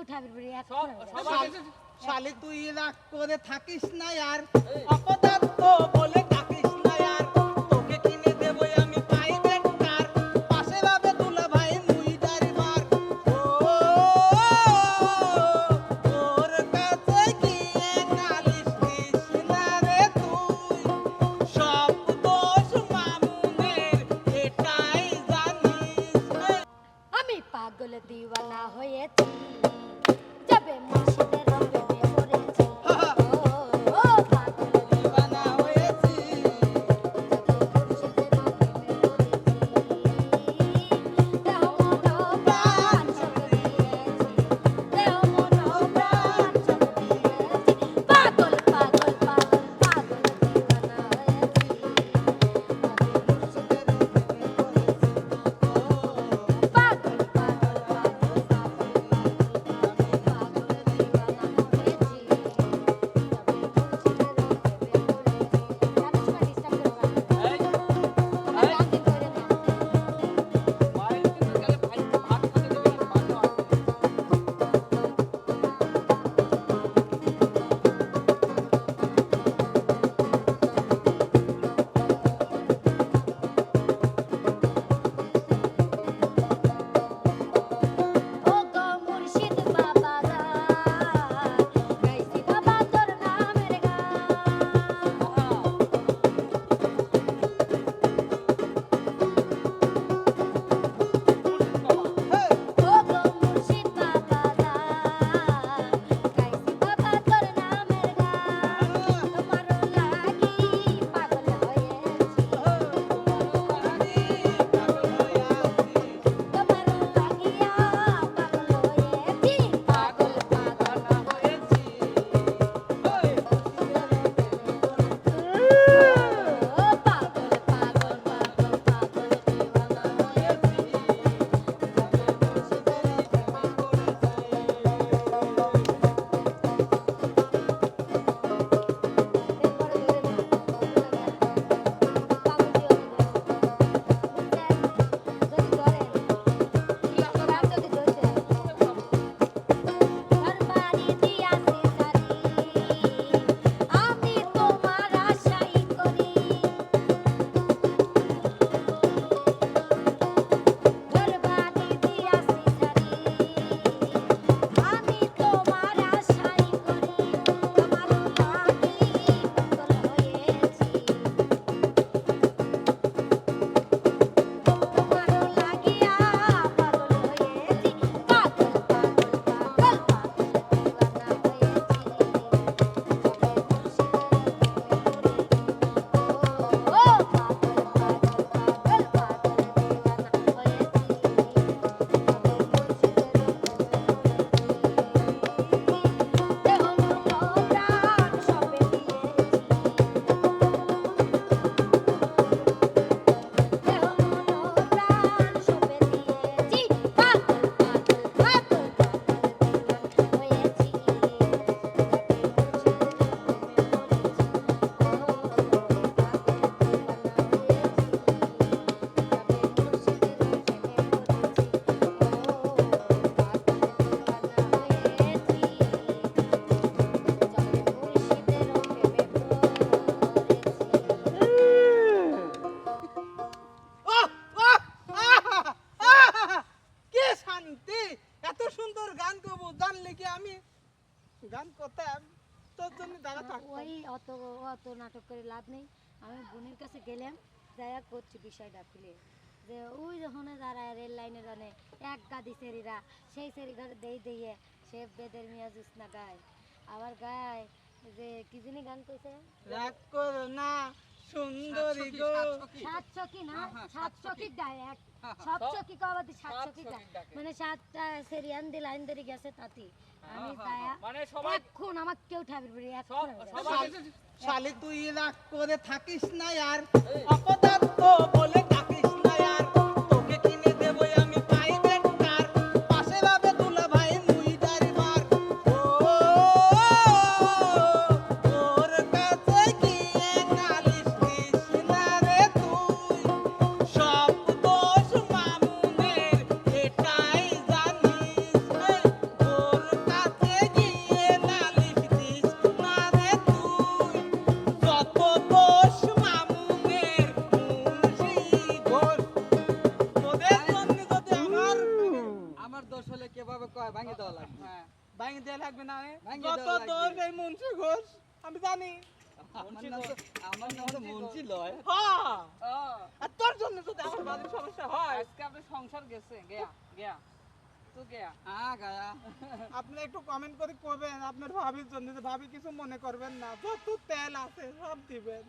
কেউ এক তুই রাগ করে থাকিস না আর। অপদার্থ বলে থাকতাম তোর জন্য দাঁড়া ওই অত অত নাটক করে লাভ নেই। আমি বোনের কাছে গেলাম যাইয়া করছি বিষয়টা খুলে। যে ওই যখন যারা রেল লাইনে জানে এক গাদি সেরিরা সেই সেরিঘাট দেই দিয়ে সে বেদের মিয়া জুসনা গায়। আবার গায় যে কি জানি গান কইছে? রাগ করো না সুন্দরী গো। সাত চকি না সাত সব চকি কবাদি সাত চকি মানে সাতটা সেরিয়ান দি লাইন গেছে তাতি। হ্যাঁ, আমি হ্যাঁ, দায়া হ্যাঁ। মানে সবাই এখন আমাকে কেউ ঠাবির বলি শালি তুই রাগ করে থাকিস না আর। অপদার্থ বলে লাগবে না? যত এই মুন্সি ঘোষ আমি জানি। আমার নাম তো- আমার নাম তো মুন্সি লয়। হ্যাঁ আর তোর জন্য যদি আমার বাড়ির সমস্যা হয়। আজকে আপনার সংসার গেছে গেয়া গেয়া। তো গেয়া। আ গায়া। আপনি একটু কমেন্ট করে করবেন আপনার ভাবির জন্য যে ভাবি কিছু মনে করবেন না। যত তেল আছে সব দিবেন।